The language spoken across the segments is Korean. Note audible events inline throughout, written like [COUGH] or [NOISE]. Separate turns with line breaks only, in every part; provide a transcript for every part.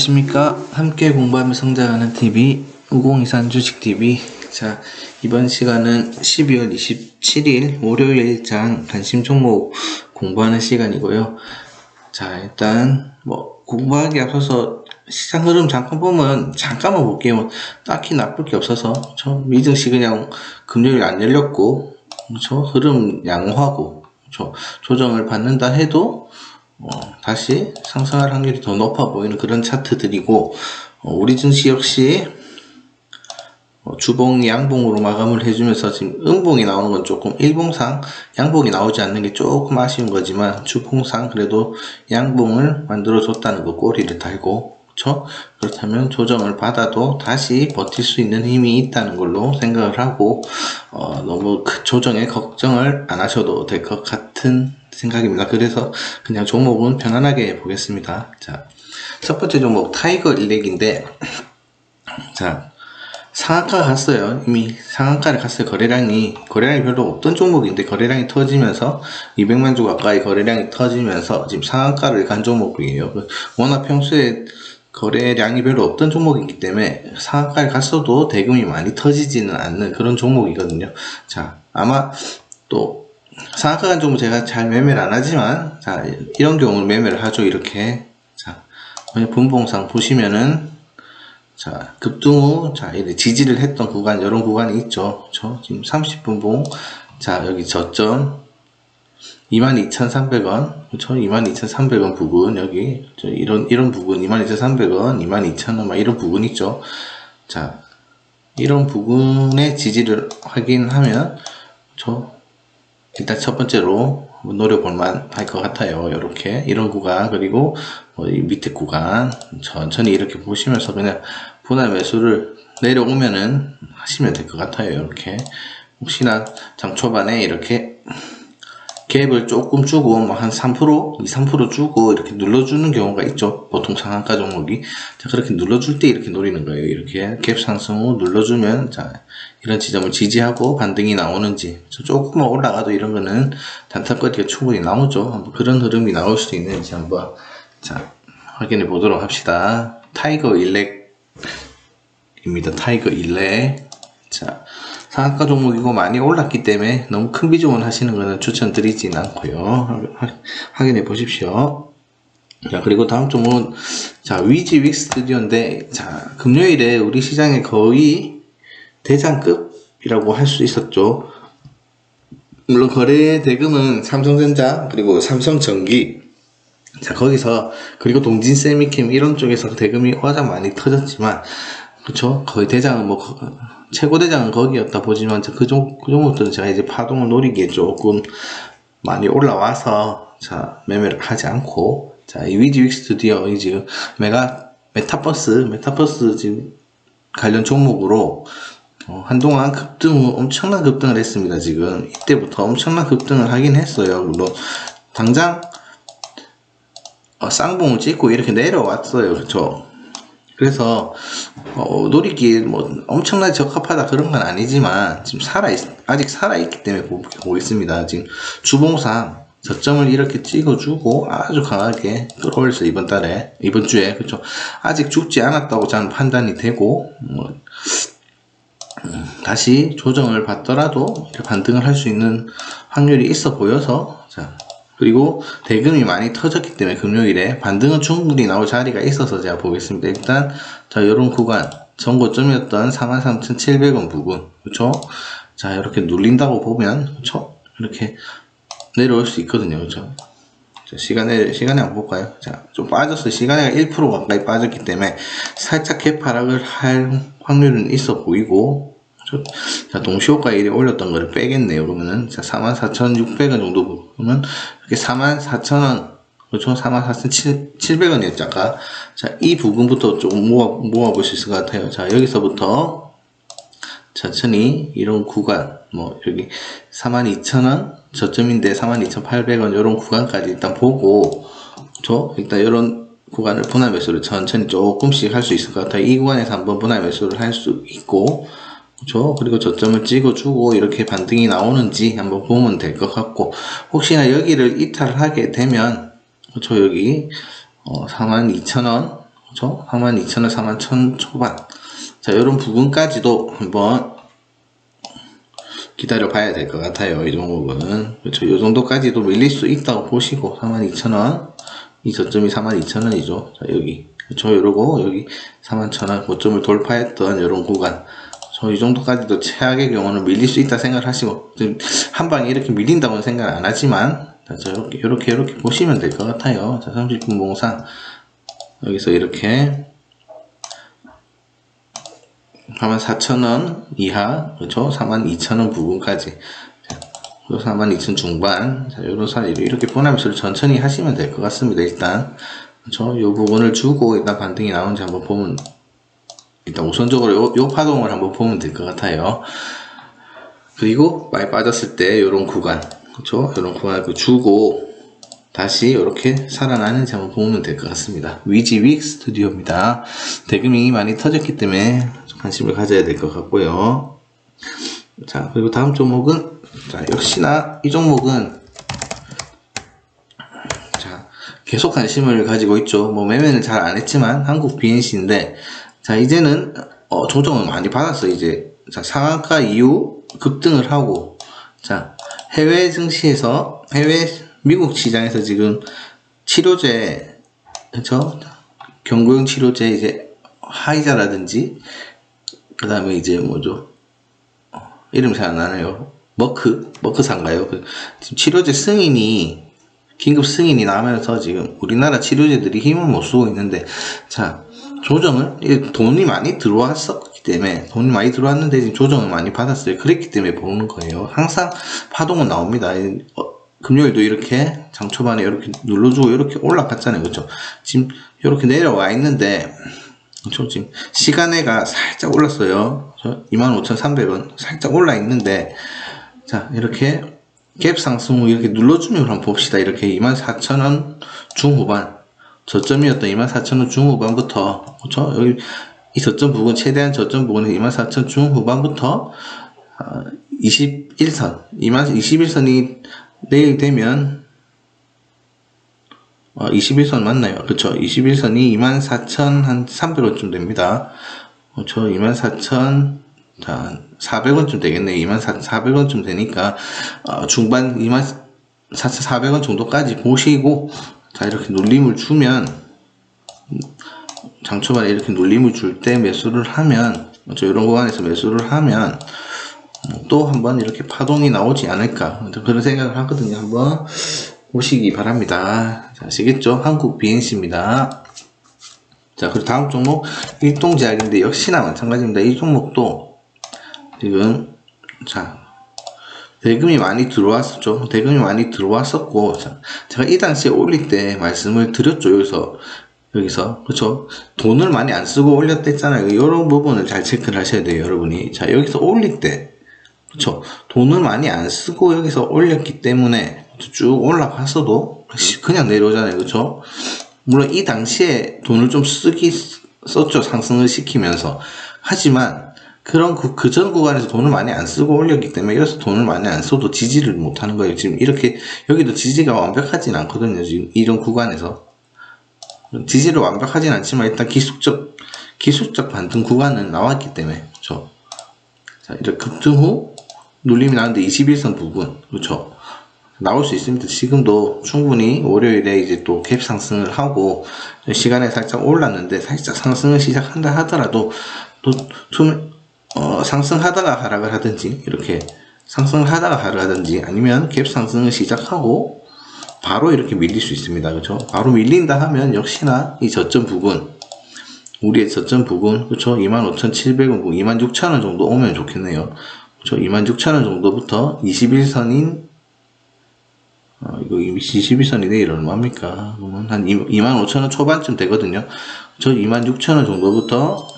안녕하십니까. 함께 공부하며 성장하는 TV, 우공이산 주식TV. 자, 이번 시간은 12월 27일 월요일 장 관심 종목 공부하는 시간이고요. 자, 일단, 뭐, 공부하기 앞서서 시장 흐름 잠깐 보면, 잠깐만 볼게요. 딱히 나쁠 게 없어서, 저 미증시 그냥 금요일 안 열렸고, 저 흐름 양호하고, 저 조정을 받는다 해도, 어, 다시 상승할 확률이 더 높아 보이는 그런 차트들이고 어, 우리 증시 역시 어, 주봉 양봉으로 마감을 해주면서 지금 음봉이 나오는 건 조금 일봉상 양봉이 나오지 않는 게 조금 아쉬운 거지만 주봉상 그래도 양봉을 만들어 줬다는 거 꼬리를 달고? 그렇다면 조정을 받아도 다시 버틸 수 있는 힘이 있다는 걸로 생각을 하고 어, 너무 그 조정에 걱정을 안 하셔도 될 것 같은 생각입니다. 그래서 그냥 종목은 편안하게 보겠습니다. 자, 첫 번째 종목 타이거 일렉인데 자 상한가 갔어요. 이미 상한가를 갔어요. 거래량이 거래량이 별로 없던 종목인데 거래량이 터지면서 200만 주 가까이 거래량이 터지면서 지금 상한가를 간 종목이에요. 그 워낙 평소에 거래량이 별로 없던 종목이기 때문에 상한가를 갔어도 대금이 많이 터지지는 않는 그런 종목이거든요. 자 아마 또 상한가 간 종목 제가 잘 매매를 안 하지만 자 이런 경우는 매매를 하죠. 이렇게 자 분봉상 보시면은 자, 급등 후, 자, 이렇게 지지를 했던 구간, 이런 구간이 있죠. 저 지금 30분 봉. 자, 여기 저점. 22,300원. 그쵸? 22,300원 부근, 여기. 저 이런, 이런 부근, 22,300원, 22,000원, 막 이런 부근 있죠. 자, 이런 부근의 지지를 확인하면, 저, 일단 첫 번째로 노려볼만 할 것 같아요. 이렇게 이런 구간 그리고 뭐이 밑에 구간 천천히 이렇게 보시면서 그냥 분할 매수를 내려오면은 하시면 될 것 같아요. 이렇게 혹시나 장 초반에 이렇게 갭을 조금 주고 뭐 한 3%, 2, 3% 주고 이렇게 눌러주는 경우가 있죠. 보통 상한가 종목이. 자, 그렇게 눌러줄 때 이렇게 노리는 거예요. 이렇게 갭 상승 후 눌러주면 자, 이런 지점을 지지하고 반등이 나오는지 저 조금만 올라가도 이런 거는 단타거리가 충분히 나오죠. 한번 그런 흐름이 나올 수 있는지 한번 자, 확인해 보도록 합시다. 타이거 일렉입니다. 타이거 일렉. 자, 상한가 종목이고 많이 올랐기 때문에 너무 큰 비중을 하시는 것은 추천드리진 않고요. 하- 확인해 보십시오. 자, 그리고 다음 종목은, 자, 위지 윅 스튜디오인데, 자, 금요일에 우리 시장에 거의 대장급이라고 할 수 있었죠. 물론 거래 대금은 삼성전자, 그리고 삼성전기, 자, 거기서, 그리고 동진 세미캠 이런 쪽에서 대금이 워낙 많이 터졌지만, 그쵸? 거의 대장은 뭐, 거- 최고 대장은 거기였다 보지만, 저그 종, 그 제가 이제 파동을 노리기에 조금 많이 올라와서, 자, 매매를 하지 않고, 자, 이 위지 윅 스튜디오, 이 지금, 메가, 메타버스, 메타버스 지금 관련 종목으로, 어, 한동안 급등 후 엄청난 급등을 했습니다, 지금. 이때부터 엄청난 급등을 하긴 했어요. 물론, 당장, 어, 쌍봉을 찍고 이렇게 내려왔어요. 그쵸? 그래서, 어, 노리기에 뭐 엄청나게 적합하다 그런 건 아니지만, 지금 살아 있, 아직 살아 있기 때문에 보, 보겠습니다. 지금 주봉상 저점을 이렇게 찍어주고 아주 강하게 끌어올렸어요. 이번 달에, 이번 주에. 그쵸? 아직 죽지 않았다고 저는 판단이 되고, 뭐, 음, 다시 조정을 받더라도 반등을 할 수 있는 확률이 있어 보여서, 자, 그리고 대금이 많이 터졌기 때문에 금요일에 반등은 충분히 나올 자리가 있어서 제가 보겠습니다. 일단 자 이런 구간 전고점이었던 43,700원 부분 그쵸? 자 이렇게 눌린다고 보면 그쵸? 이렇게 내려올 수 있거든요 그쵸? 자, 시간에 시간에 한번 볼까요? 자, 좀 빠졌어요. 시간에 1% 가까이 빠졌기 때문에 살짝 개파락을 할 확률은 있어 보이고 저- 자, 동시호가 일이 올렸던 거를 빼겠네요. 그러면은, 자, 44,600원 정도 보면, 이렇게 44,000원, 그렇죠? 44,700원이었죠, 아까. 자, 이 부분부터 좀 모아, 모아볼 수 있을 것 같아요. 자, 여기서부터, 천천히, 이런 구간, 뭐, 여기, 42,000원, 저점인데 42,800원, 이런 구간까지 일단 보고, 그렇죠? 일단 이런 구간을 분할 매수를 천천히 조금씩 할 수 있을 것 같아요. 이 구간에서 한번 분할 매수를 할 수 있고, 그렇죠? 그리고 저점을 찍어주고 이렇게 반등이 나오는지 한번 보면 될 것 같고 혹시나 여기를 이탈하게 되면 그렇죠? 여기 어, 42,000원 그렇죠? 42,000원, 41,000 초반. 자, 이런 부분까지도 한번 기다려 봐야 될 것 같아요. 이 종목은. 그렇죠. 이 정도까지도 밀릴 수 있다고 보시고 42,000원. 이 저점이 42,000원이죠. 자, 여기. 그렇죠. 이러고 여기 41,000원 고점을 돌파했던 이런 구간. 저 이 정도까지도 최악의 경우는 밀릴 수 있다 생각을 하시고 지금 한 방에 이렇게 밀린다고는 생각 안 하지만 자, 저 이렇게 이렇게 이렇게 보시면 될 것 같아요. 자, 30분 봉상 여기서 이렇게 44,000원 이하, 그렇죠? 42,000원 부분까지. 42,000 중반. 자, 요런 사이 이렇게 보남수를 천천히 하시면 될 것 같습니다. 일단. 그렇죠? 요 부분을 주고 일단 반등이 나오는지 한번 보면 일단 우선적으로 요, 요 파동을 한번 보면 될 것 같아요. 그리고 많이 빠졌을 때 요런 구간. 그렇죠? 요런 구간을 그 주고 다시 이렇게 살아나는지 한번 보면 될 것 같습니다. 위지윅 스튜디오입니다. 대금이 많이 터졌기 때문에 관심을 가져야 될 것 같고요. 자, 그리고 다음 종목은, 자, 역시나 이 종목은, 자, 계속 관심을 가지고 있죠. 뭐, 매매는 잘 안 했지만, 한국 BNC인데, 자, 이제는, 어, 조정을 많이 받았어요, 이제. 자, 상한가 이후 급등을 하고, 자, 해외 증시에서, 해외, 미국 시장에서 지금 치료제, 그쵸? 경구용 치료제 이제, 하이자라든지, 그 다음에 이제 뭐죠? 어, 이름이 잘안 나네요. 머크, 머크사인가요? 그 지금 치료제 승인이, 긴급 승인이 나면서 지금 우리나라 치료제들이 힘을 못 쓰고 있는데, 자, 조정을, 돈이 많이 들어왔었기 때문에, 돈이 많이 들어왔는데 지금 조정을 많이 받았어요. 그랬기 때문에 보는 거예요. 항상 파동은 나옵니다. 이, 어, 금요일도 이렇게 장 초반에 이렇게 눌러주고 이렇게 올라갔잖아요. 그렇죠? 지금 이렇게 내려와 있는데, 그렇죠? 지금 시간에가 살짝 올랐어요. 25,300원 살짝 올라 있는데 자 이렇게 갭 상승 후 이렇게 눌러주면 한번 봅시다. 이렇게 24,000원 중후반 저점이었던 24,000원 중후반부터 그렇죠? 여기 이 저점 부분 최대한 저점 부분은 24,000 중후반부터 어, 21선 2만 21선이 내일 되면 어, 21선 맞나요? 그쵸. 21선이 24,300원쯤 됩니다. 그쵸. 24,000, 자, 400원쯤 되겠네. 24,400원쯤 되니까, 어, 중반 24,400원 정도까지 보시고, 자, 이렇게 눌림을 주면, 장초반에 이렇게 눌림을 줄 때 매수를 하면, 그쵸. 이런 구간에서 매수를 하면, 또 한번 이렇게 파동이 나오지 않을까. 그런 생각을 하거든요. 한번 보시기 바랍니다. 자, 아시겠죠? 한국 BNC입니다. 자, 그리고 다음 종목 일동제약인데 역시나 마찬가지입니다. 이 종목도 지금 자 대금이 많이 들어왔었죠. 대금이 많이 들어왔었고 자, 제가 이 당시에 올릴 때 말씀을 드렸죠. 여기서 여기서 그렇죠. 돈을 많이 안 쓰고 올렸댔잖아요. 이런 부분을 잘 체크를 하셔야 돼요, 여러분이. 자, 여기서 올릴 때 그렇죠. 돈을 많이 안 쓰고 여기서 올렸기 때문에 쭉 올라갔어도 그냥 내려오잖아요. 그렇죠? 물론 이 당시에 돈을 좀 쓰기 썼죠. 상승을 시키면서. 하지만 그런 그전 구간에서 돈을 많이 안 쓰고 올렸기 때문에 이래서 돈을 많이 안 써도 지지를 못 하는 거예요. 지금 이렇게 여기도 지지가 완벽하진 않거든요. 지금 이런 구간에서. 지지를 완벽하진 않지만 일단 기술적 기술적 반등 구간은 나왔기 때문에 그렇죠. 자, 이렇게 급등 후 눌림이 나는데 21선 부분 그렇죠. 나올 수 있습니다. 지금도 충분히 월요일에 이제 또 갭 상승을 하고 시간에 살짝 올랐는데 살짝 상승을 시작한다 하더라도 또 투, 어, 상승하다가 하락을 하든지 이렇게 상승을 하다가 하락을 하든지 아니면 갭 상승을 시작하고 바로 이렇게 밀릴 수 있습니다. 그렇죠? 바로 밀린다 하면 역시나 이 저점 부분 우리의 저점 부분 그렇죠? 25,700원, 26,000원 정도 오면 좋겠네요. 그렇죠? 26,000원 정도부터 21선인 어, 이거 22선이 내일 얼마입니까? 그러면 한 25,000원 초반쯤 되거든요. 저 26,000원 정도부터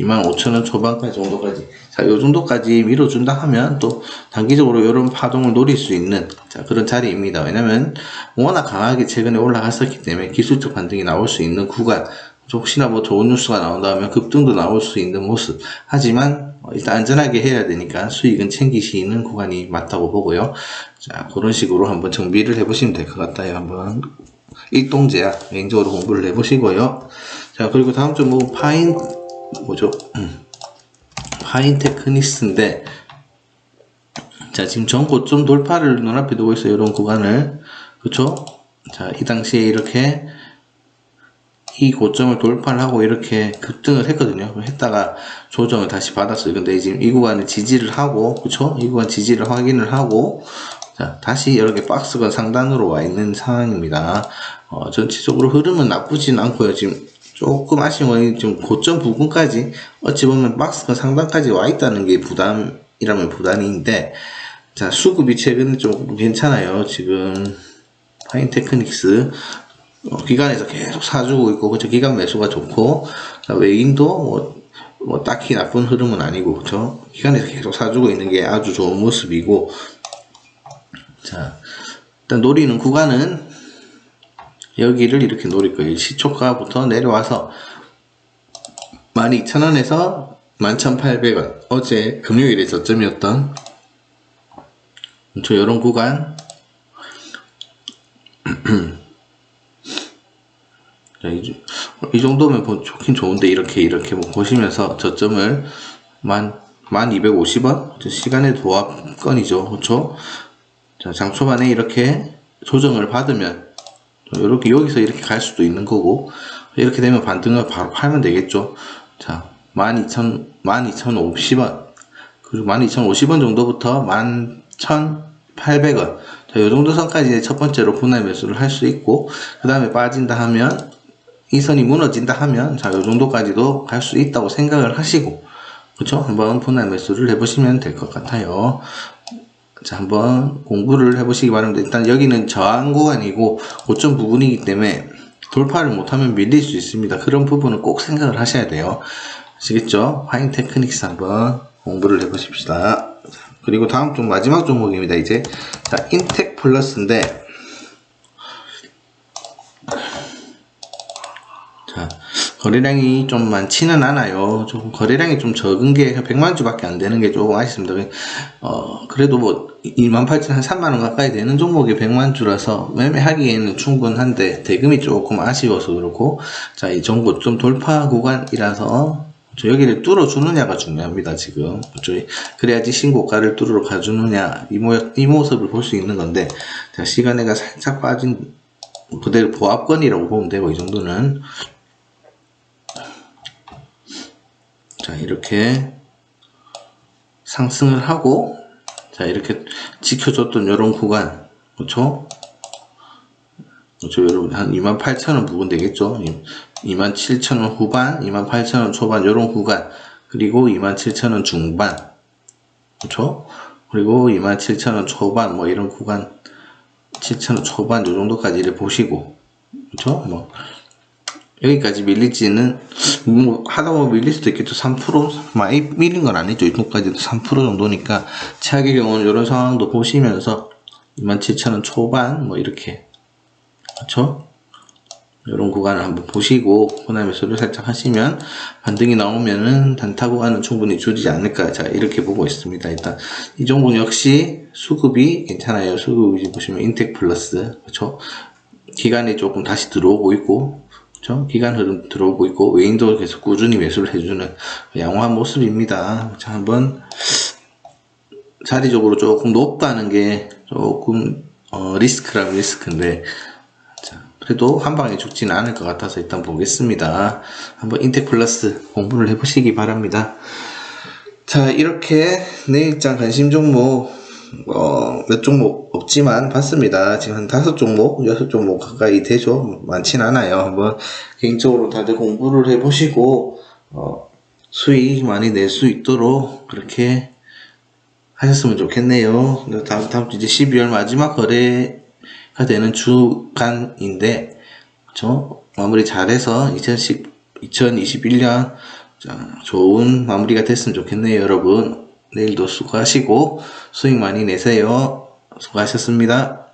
25,000원 초반까지 정도까지. 자, 요 정도까지 밀어준다 하면 또 단기적으로 이런 파동을 노릴 수 있는 자, 그런 자리입니다. 왜냐면 워낙 강하게 최근에 올라갔었기 때문에 기술적 반등이 나올 수 있는 구간. 혹시나 뭐 좋은 뉴스가 나온다 하면 급등도 나올 수 있는 모습. 하지만 어, 일단 안전하게 해야 되니까 수익은 챙기시는 구간이 맞다고 보고요. 자, 그런 식으로 한번 정비를 해보시면 될 것 같아요. 한번 일동제약 개인적으로 공부를 해보시고요. 자, 그리고 다음 종목은 파인, 뭐죠? 음, 파인 테크니스인데, 자, 지금 전고점 돌파를 눈앞에 두고 있어요. 이런 구간을. 그쵸? 자, 이 당시에 이렇게 이 고점을 돌파를 하고 이렇게 급등을 했거든요. 했다가 조정을 다시 받았어요. 근데 지금 이 구간을 지지를 하고, 그쵸? 이 구간 지지를 확인을 하고, 자, 다시 이렇게 박스가 상단으로 와 있는 상황입니다. 어, 전체적으로 흐름은 나쁘진 않고요. 지금 조금 아쉬운 건 지금 고점 부분까지 어찌 보면 박스가 상단까지 와 있다는 게 부담이라면 부담인데, 자, 수급이 최근에 좀 괜찮아요. 지금 파인 테크닉스 어, 기관에서 계속 사주고 있고 그죠 기관 매수가 좋고 자, 외인도 뭐, 뭐 딱히 나쁜 흐름은 아니고 그죠 기관에서 계속 사주고 있는 게 아주 좋은 모습이고 자 일단 노리는 구간은 여기를 이렇게 노릴 거예요. 시초가부터 내려와서 12,000원에서 11,800원. 어제 금요일에 저점이었던 저 요런 구간. [CLEARS THROAT] 자, 이, 정도면 보- 좋긴 좋은데 이렇게 이렇게 뭐 보시면서 저점을 만, 만 250원? 시간의 도합건이죠. 그렇죠 자 장 초반에 이렇게 조정을 받으면 이렇게 여기서 이렇게 갈 수도 있는 거고 이렇게 되면 반등을 바로 팔면 되겠죠 자 12,000 12,050원 그리고 12,050원 정도부터 11,800원 자, 요 정도 선까지 첫 번째로 분할 매수를 할 수 있고 그 다음에 빠진다 하면 이 선이 무너진다 하면 자, 요 정도까지도 갈 수 있다고 생각을 하시고 그쵸? 한번 분할 매수를 해보시면 될 것 같아요. 자, 한번 공부를 해보시기 바랍니다. 일단 여기는 저항 구간이고 고점 부분이기 때문에 돌파를 못하면 밀릴 수 있습니다. 그런 부분은 꼭 생각을 하셔야 돼요. 아시겠죠? 파인 테크닉스 한번 공부를 해보십시다. 자, 그리고 다음 종 마지막 종목입니다. 이제 자, 인텍 플러스인데 자, 거래량이 좀 많지는 않아요. 좀 거래량이 좀 적은 게 100만 주밖에 안 되는 게 조금 아쉽습니다. 어, 그래도 뭐 28,000, 한 3만 원 가까이 되는 종목이 100만 주라서 매매하기에는 충분한데 대금이 조금 아쉬워서 그렇고 자, 이 정도 좀 돌파 구간이라서 저 여기를 뚫어주느냐가 중요합니다, 지금. 그래야지 신고가를 뚫으러 가주느냐, 이, 모, 이 모습을 볼 수 있는 건데, 자, 시간에가 살짝 빠진, 그대로 보합권이라고 보면 되고, 이 정도는. 자, 이렇게 상승을 하고, 자, 이렇게 지켜줬던 요런 구간, 그쵸? 그렇죠, 여러분. 한 28,000원 부분 되겠죠? 27,000원 후반, 28,000원 초반, 요런 구간. 그리고 27,000원 중반. 그렇죠? 그리고 27,000원 초반, 뭐 이런 구간. 7,000원 초반, 요 정도까지 를 보시고. 그렇죠? 뭐. 여기까지 밀릴지는, 뭐, 하다 보면 밀릴 수도 있겠죠. 3%? 많이 밀린 건 아니죠. 이 정도까지도 3% 정도니까. 최악의 경우는 이런 상황도 보시면서 27,000원 초반, 뭐 이렇게. 그렇죠? 이런 구간을 한번 보시고 매수를 살짝 하시면 반등이 나오면은 단타 구간은 충분히 줄이지 않을까 자 이렇게 보고 있습니다 일단 이 종목 역시 수급이 괜찮아요 수급이 보시면 인텍 플러스 그렇죠 기간이 조금 다시 들어오고 있고 그렇죠 기간 흐름 들어오고 있고 외인도 계속 꾸준히 매수를 해주는 양호한 모습입니다 자 한번 자리적으로 조금 높다는 게 조금 어, 리스크라면 리스크인데 자, 그래도 한 방에 죽지는 않을 것 같아서 일단 보겠습니다. 한번 인텍 플러스 공부를 해보시기 바랍니다. 자, 이렇게 내일장 관심 종목, 어, 몇 종목 없지만 봤습니다. 지금 한 다섯 종목, 여섯 종목 가까이 되죠. 많진 않아요. 한번 개인적으로 다들 공부를 해보시고, 어, 수익 많이 낼 수 있도록 그렇게 하셨으면 좋겠네요. 다음, 다음 주 이제 12월 마지막 거래가 되는 주간인데, 그쵸? 마무리 잘해서 2010, 2021년 좋은 마무리가 됐으면 좋겠네요, 여러분. 내일도 수고하시고 수익 많이 내세요. 수고하셨습니다.